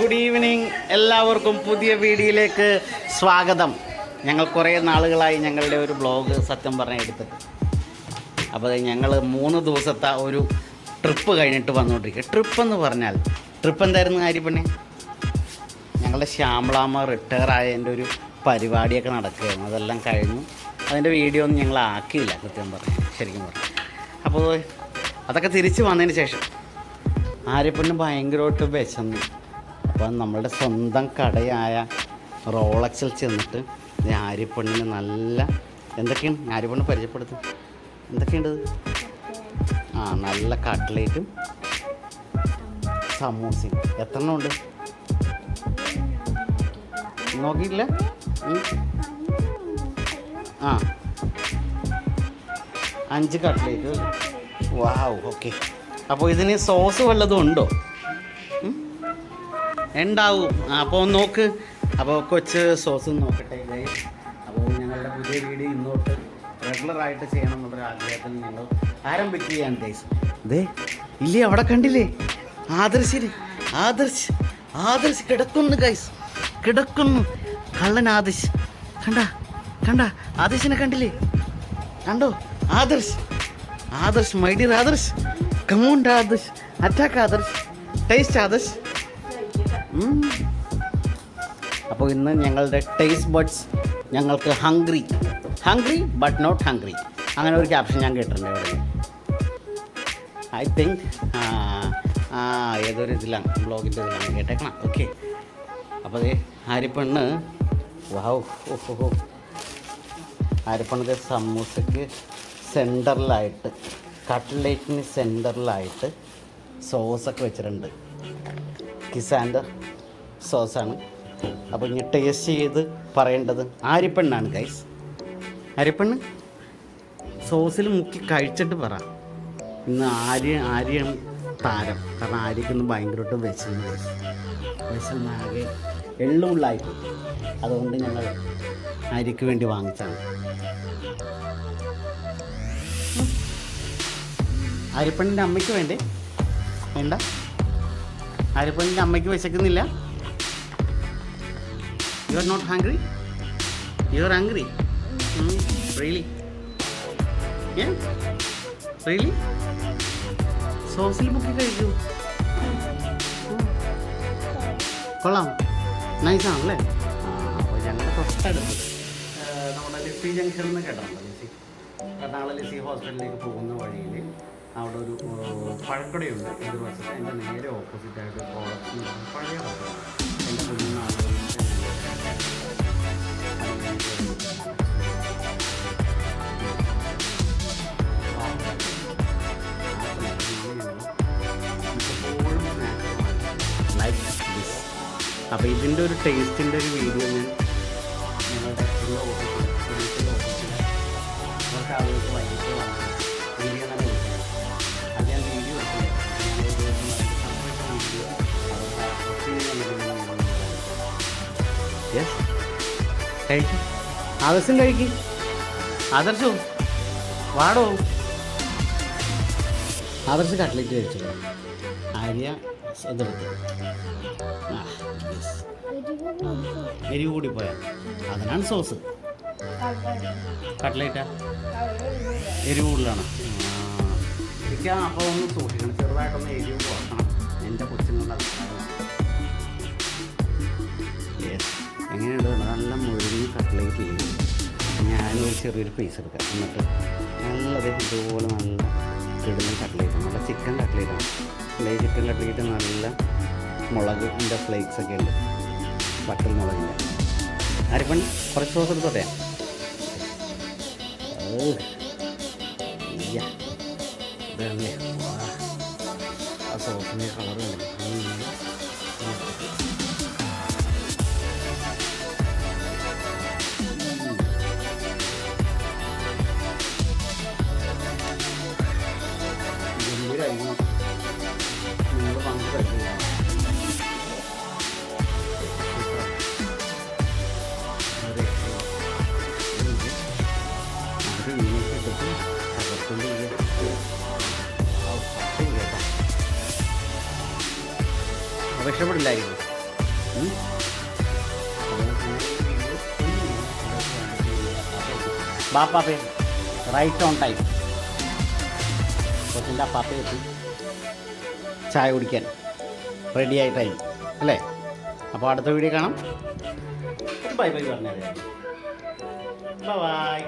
Good evening എല്ലാവർക്കും പുതിയ വീഡിയോയിലേക്ക് സ്വാഗതം. ഞങ്ങൾ കുറേ നാളുകളായി ഞങ്ങളുടെ ഒരു ബ്ലോഗ് സത്യം പറഞ്ഞ എടുത്തിട്ട് അപ്പോൾ ഞങ്ങൾ മൂന്ന് ദിവസത്തെ ഒരു ട്രിപ്പ് കഴിഞ്ഞിട്ട് വന്നുകൊണ്ടിരിക്കുക ട്രിപ്പ് എന്ന് പറഞ്ഞാൽ ട്രിപ്പ് എന്തായിരുന്നു കാര്യപ്പണി ഞങ്ങളുടെ ശ്യാമളാമ്മ റിട്ടയർ ആയതിന്റെ ഒരു പരിപാടിയൊക്കെ നടക്കുകയായിരുന്നു. അതെല്ലാം കഴിഞ്ഞു. അതിന്റെ വീഡിയോ ഒന്നും ഞങ്ങൾ ആക്കിയില്ല സത്യം പറഞ്ഞു. ശരിക്കും പറഞ്ഞു. അപ്പോൾ അതൊക്കെ തിരിച്ച് വന്നതിന് ശേഷം ആര്യപ്പണ്ണ് ഭയങ്കരമായിട്ട് വിശന്നു. അപ്പം നമ്മളുടെ സ്വന്തം കടയായ റോളക്സിൽ ചെന്നിട്ട് ആര്യപ്പണ്ണിന് നല്ല എന്തൊക്കെയാണ്? ആര്യപ്പണ്ണ് പരിചയപ്പെടുത്തും. എന്തൊക്കെയുണ്ട്? ആ നല്ല കട്ട്ലേറ്റും സമൂസയും. എത്ര ഉണ്ട്? നോക്കിയില്ല. ആ. അഞ്ച് കട്ട്ലേറ്റ് വാവ് ഓക്കെ. അപ്പോൾ ഇതിന് സോസ് വല്ലതും ഉണ്ടോ? ഉണ്ടാവും. അപ്പോൾ നോക്ക്. അപ്പോൾ കൊച്ച് സോസും നോക്കട്ടെ ഇല്ലേ അപ്പോൾ ഞങ്ങളുടെ പുതിയ വീഡിയോ ഇന്നോട്ട് റെഗുലറായിട്ട് ചെയ്യണം എന്നുള്ളൊരു ആഗ്രഹത്തിൽ ഞങ്ങൾ ആരംഭിക്കുകയാണ് ഗൈസ് ദേ ഇല്ലേ? അവിടെ കണ്ടില്ലേ? ആദർശിന്. ആദർശ്. ആദർശ് കിടക്കുന്നു ഗൈസ് കിടക്കുന്നു. കള്ളൻ ആദർശ്. കണ്ട? കണ്ട? ആദർശിനെ കണ്ടില്ലേ? കണ്ടോ? Adarsh. Adarsh my dear Adarsh. Come on Adarsh. Attack Adarsh. Taste Adarsh. അപ്പോൾ ഇന്ന് ഞങ്ങളുടെ ടേസ്റ്റ് ബഡ്സ് ഞങ്ങൾക്ക് hungry hungry but not hungry അങ്ങനെ ഒരു ക്യാപ്ഷൻ ഞാൻ കേട്ടിട്ടുണ്ട് ഇവിടെ. ഐ തിങ്ക് ആ ഏതൊരു ഇതിലാണ്? ബ്ലോഗിന്റെ ഇതിലാണ്. കേട്ടേക്കണം. ഓക്കെ അപ്പോൾ അതേ ആര്യപ്പെണ്ണ് വാവ് ഓഹോ ആര്യപ്പണത്തെ സമൂസയ്ക്ക് സെന്ററിലായിട്ട് കട്ട്ലേറ്റിന് സെന്ററിലായിട്ട് സോസൊക്കെ വെച്ചിട്ടുണ്ട്. കിസാന്റെ സോസാണ്. അപ്പോൾ ഇനി ടേസ്റ്റ് ചെയ്ത് പറയേണ്ടത് ആരിപ്പെണ്ണാണ് ഗൈസ് ആര്യപ്പെണ്ണ്? സോസിൽ മുക്കി കഴിച്ചിട്ട് പറ. ഇന്ന് ആര്യ ആര്യാണ് താരം. കാരണം ആര്യക്കൊന്ന് ഭയങ്കരമായിട്ട് വിശന്നു വിശന്നാകെ എള്ളുള്ളായിട്ട്. അതുകൊണ്ട് ഞങ്ങൾ ആര്യക്ക് വേണ്ടി വാങ്ങിച്ചാണ് അരിപ്പണ്ണിന്റെ അമ്മയ്ക്ക് വേണ്ടി? വേണ്ട? ആര്യപ്പണ്ണിന്റെ അമ്മയ്ക്ക് വിശക്കുന്നില്ല. You are not hangry you are angry really really സോസിൽ മുക്കി കഴിക്കൂ. കൊള്ളാം. നൈസാണല്ലേ അപ്പോൾ ഞങ്ങളുടെ തൊട്ടടുത്ത് നമ്മുടെ ലിസി ജംഗ്ഷൻ എന്ന് കേട്ടോ. ലിസി എറണാകുളം ലിസി ഹോസ്പിറ്റലിലേക്ക് പോകുന്ന വഴിയിൽ അവിടെ ഒരു പഴക്കടയുണ്ട്. ഒരു വശത്ത് എന്റെ നേരെ പഴയ ഹോസ്പിറ്റൽ എന്റെ കുഞ്ഞുനാളുകളിൽ ലൈക്ക് ദിസ് അപ്പോൾ ഇതിന്റെ ഒരു ടേസ്റ്റിന്റെ ഒരു വീഡിയോ ഞാൻ നിങ്ങളുടെ ഓഫീസിൽ ഓഫീസിൽ യെസ് കഴിക്കും ആദർശം കഴിക്കും. ആദർശവും. വാടോ. ആദർശ് കട്ട്ലറ്റ് കഴിച്ചോ? ആര്യ ഇതെടുത്ത് എരിവ് കൂടി പോയാൽ അതിനാണ് സോസ്. കട്ട്ലേറ്റാ? എരിവ് കൂടുതലാണ്. എനിക്ക് അപ്പോൾ ഒന്ന് സൂക്ഷിക്കണം. ചെറുതായിട്ടൊന്ന് എരിവ് കുറക്കണം. എന്റെ കൊച്ചുങ്ങളുടെ ചെറിയൊരു പീസ് എടുക്കുക എന്നിട്ട് നല്ലത് ഇതുപോലെ നല്ല കിടുന്ന കട്ട്ലേറ്റ് നല്ല ചിക്കൻ കട്ട്ലേറ്റാണ് അല്ലെങ്കിൽ ചിക്കൻ കട്ട്ലേറ്റ് നല്ല മുളകിന്റെ ഫ്ലേക്സ് ഒക്കെ ഉണ്ട്. വട്ടൽ മുളകിന്റെ അരിപ്പൺ കുറച്ച് സോസ് എടുത്തോട്ടെ. ഇയ്യ. ആ സോസിന്റെ കളർ ഉം? ബാപ്പ പേര് റൈറ്റ് അപ്പാപ്പ എത്തി. ചായ കുടിക്കാൻ റെഡി ആയിട്ടായി അല്ലേ? അപ്പോൾ അടുത്ത വീഡിയോ കാണാം. ബൈ ബൈ പറഞ്ഞത് ബൈ